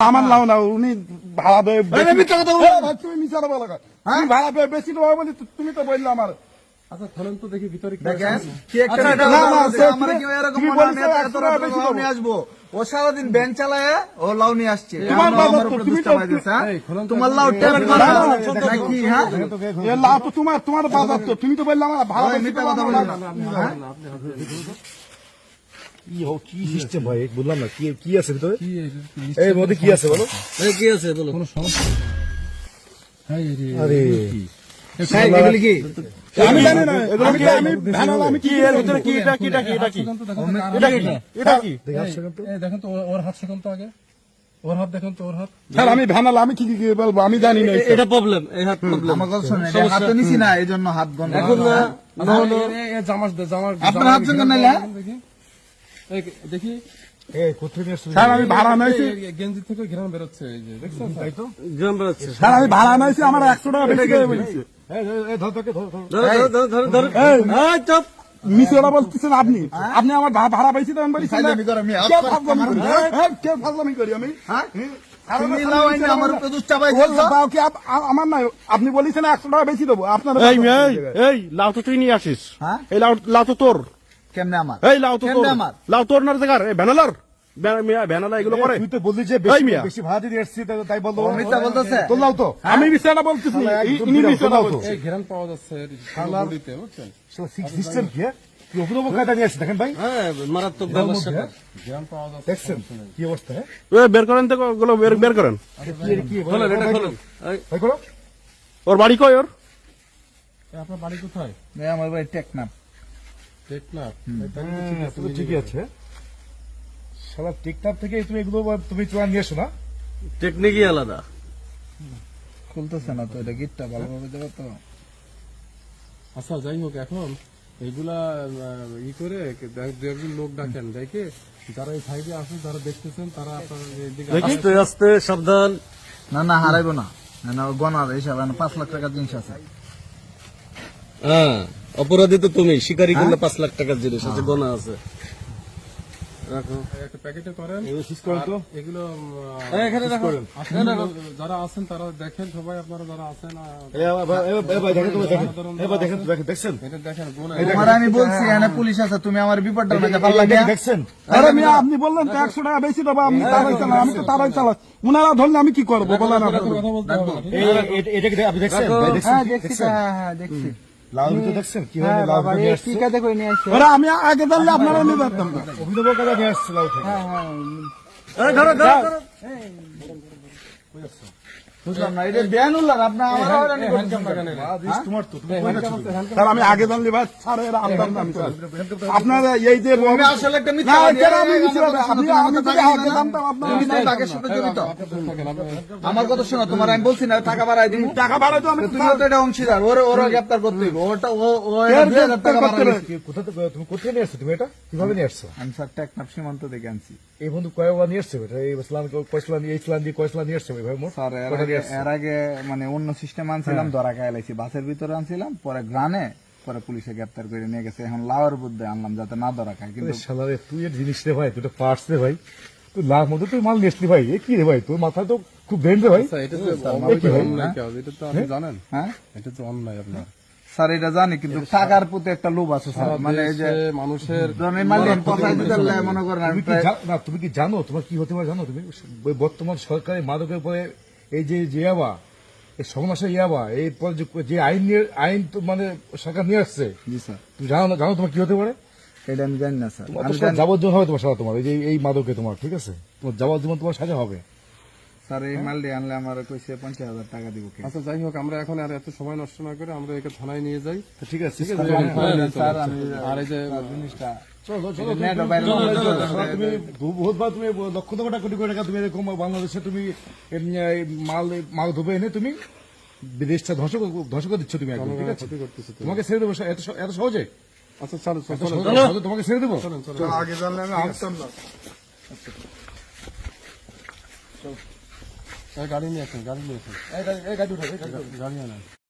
আমার নাও না উনি ভাড়া ভাই, তুমি ভাড়া বেশি দেবো বলি তুমি তো বললে আমার আচ্ছা তো দেখি ভিতরে আচ্ছা, মনে হয় আসব ও সারাদিন ব্যাংক চালায় ও লাউ নিয়ে আসছে তোমার হ্যাঁ? লাউ হ্যাঁ তোমার তোমার বাজার তো তুমি তো বললে আমার ভাড়া কথা কি হো কি সিস্টেম ভাই বললাম না কি কি আছে ভিতরে কি এই মধ্যে কি আছে বলো কি আছে বলো কোনো সমস্যা হ্যাঁ, এই আরে আমি জানি না কি আমি কি এর ভিতরে কি এটা কি এটা কি এটা কি দেখেন তো, দেখেন তো, কার এটা কি এটা কি দেখে আসছে তো এই, দেখেন তো ওর- ওর হাত সেখান তো আগে ওর হাত দেখেন তো ওর হাত স্যার আমি ভ্যানাল আমি কি কি কি বলব আমি জানি না এটা প্রবলেম এই হাত প্রবলেম আমার কথা শোনেন এটা হাতে নিছি না এই জন্য হাত এখন না আচ্ছা, এ জামার জামার আপনার হাত সঙ্গে ঘেরান নাইলে? দেখি এই, দেখি। এই কোথায় নিয়ে আসছো স্যার আমি ভাড়া নাইছি এই- এই গেঞ্জি থেকে ঘেরান বেরোচ্ছে এই যে দেখছেন তাই তো। গ্রাম বেড়াচ্ছে স্যার আমি ভাড়া নাইছি আমার একশো টাকা বেশি বলেছে। চুপ। মিশরা বলতেছেন আপনি। আপনি আমার ভাড়া ফাইজলামি করে আমি করি হ্যাঁ, কে ফাজলামি করি আমি। হ্যাঁ? তুমি আমার নাই আপনি বলেছেন একশো টাকা বেশি দেবো। আপনার এই লাউ তো তুই নিয়ে আসিস। হ্যাঁ? এই লাউ লাউ তো তোর। কেমনে আমার? এই লাউ তো তোর কেমনে আমার? লাউ তোর না জায়গার এই ভ্যানালার ভ্যানা- এগুলো করে। তুই তো বললি যে বেশি মিয়া। বেশি ভাড়া দিয়ে আসছি তাই- তাই বলতো ও মিথ্যা বলতেছে। তোলাও তো। আমি বলতেছি। ইনি এই পাওয়া যাচ্ছে সিস্টেম কি বের করেন তো বের বের করেন। ওর বাড়ি কয় ওর? আপনার বাড়ি কোথায়? আমার ভাই টেকনাফ। টেকনাফ। হ্যাঁ, ঠিকই আছে। টিকটক থেকে তুমি এগুলো তুমি চোরা নিয়ে এসো না। টেকনিকই আলাদা। খুলতেছে না তো এটা গিটটা ভালোভাবে দেবো তো। আচ্ছা যাই হোক এখন এইগুলা আহ, ই করে দে- দু একজন লোক ডাকেন দেখে যারা এই সাইডে আসেন যারা দেখতেছেন তারা আস্তে আস্তে সাবধান। না না হারাইবো না। না, না গনার হিসাব পাঁচ লাখ টাকার জিনিস আছে। হ্যাঁ। অপরাধী তো তুমি শিকারি করলে পাঁচ লাখ টাকার জিনিস আছে গোনা একটা প্যাকেটে করেন। এগুলো এখানে যারা আছেন তারা দেখেন সবাই আপনারা যারা আছেন দেখেন এটা দেখেন গোনা। তোমার আমি বলছি এখানে পুলিশ আছে তুমি আমার বিপদটা দেখছেন? আপনি বললেন তো একশো টাকা বেশি দেবো আমি তারাই চালাই আমি তো তারাই চালাই উনারা ধরলে আমি কি করব বলেন আপনি দেখছেন? হ্যাঁ হ্যাঁ হ্যাঁ দেখছি। লাউ তো দেখছেন? কীভাবে হ্যাঁ লাউ নিয়ে আসছে? টিকাতে করে নিয়ে আসছে। ওরা আমি আগে ধরলে আপনারা নিয়ে যেতাম না। অভিনব কায়দা নিয়ে আসছে লাউ থেকে। হ্যাঁ হ্যাঁ। এই, ধরো ধরো ধরো। বুঝলাম না এটা বেয়ানুল্লাহ আপনি আমার হয়রানি করছেন আদেশ তোমার তো তুমি কই যাচ্ছ তুমি? স্যার আমি আগে জানলে ভাই স্যার এরা আমদাম দাম আপনার এই যে আমি আসলে একটা মিথ্যা আমি আপনি আমি যদি আগে জানতাম আপনার টাকার সাথে জড়িত আমার কথা শোনো তোমার আমি বলছি না টাকা বাড়াই দিন। টাকা ভাড়া তো আমি তুমি তো এটা অংশীদার ওর ওরা গ্রেপ্তার করতে হইব। ওটা ও ও টাকা বাড়াই কোথা থেকে তুমি কোথায় নিয়ে আসছো তুমি এটা? কীভাবে নিয়ে আসছো আমি স্যার টেকনাফ সীমান্ত থেকে আনছি। এই বন্ধু কয়বার নিয়ে আসছে এটা? এই ইসলাম এই ইসলাম দিয়ে নিয়ে আসছে ভাই স্যার এর আগে এর আগে মানে অন্য সিস্টেম আনছিলাম ধরা খাই লাইছি। বাসের ভিতরে আনছিলাম পরে গ্রানে পরে পুলিশে গ্রেপ্তার করে নিয়ে গেছে। এখন লাউয়ের বুদ্ধে আনলাম যাতে না ধরা খায়। কিন্তু তুই এর জিনিস রে ভাই তুই পার্টস রে ভাই। তুই লাখ মধ্যে তুই মাল নিয়ে ভাই এ কি রে ভাই? তোর মাথায় তো খুব ব্রেন রে ভাই। আচ্ছা, এটা তো ভাই? অন্যায় এটা তো আপনি জানেন। হ্যাঁ? এটা তো অন্যায় আপনার। স্যার এটা জানি কিন্তু টাকার প্রতি একটা লোভ আছে স্যার। মানে এই যে মানুষের মনে করেন আমি তুমি কি জানো- তোমার কি হতে পারে জানো? তুমি বর্তমান সরকারি মাদকের উপরে এই যে ইয়াবা এই সমাসে ইয়াবা এই পর যে- আইন নিয়ে আইন মানে সরকার নিয়ে আসছে। জি স্যার। তুমি জানো না জানো তোমার কি হতে পারে? এটা আমি জানি না স্যার। তোমার আমি তো জানি যাবজ্জীবন হবে তোমার সাথে তোমার এই যে এই মাদকে তোমার ঠিক আছে? তোমার যাবজ্জীবন তোমার সাজা হবে। স্যার এই মালটি আনলে আমার কইছে পঞ্চাশ হাজার টাকা দিব আচ্ছা যাই হোক আমরা এখন আর এত সময় নষ্ট না করে আমরা একে থানায় নিয়ে যাই। ঠিক আছে ঠিক যাচ্ছি। আমি আর এই যে জিনিসটা তুমি বহুতবার তুমি লক্ষ টাকা কোটি কোটি টাকা তুমি এরকম বাংলাদেশে তুমি মাল মাল ধুবে এনে তুমি বিদেশটা ধ্বংস ধ্বংস করে দিচ্ছ তুমি একদম ঠিক আছে। তোমাকে ছেড়ে দেবো এত সহজে? আচ্ছা চলো চলো তোমাকে ছেড়ে দেবো? চলেন চলেন আগে জানলে আমি আসতাম না। গাড়ি নিয়ে আসেন গাড়ি নিয়ে আসেন। গাড়ি- গাড়ি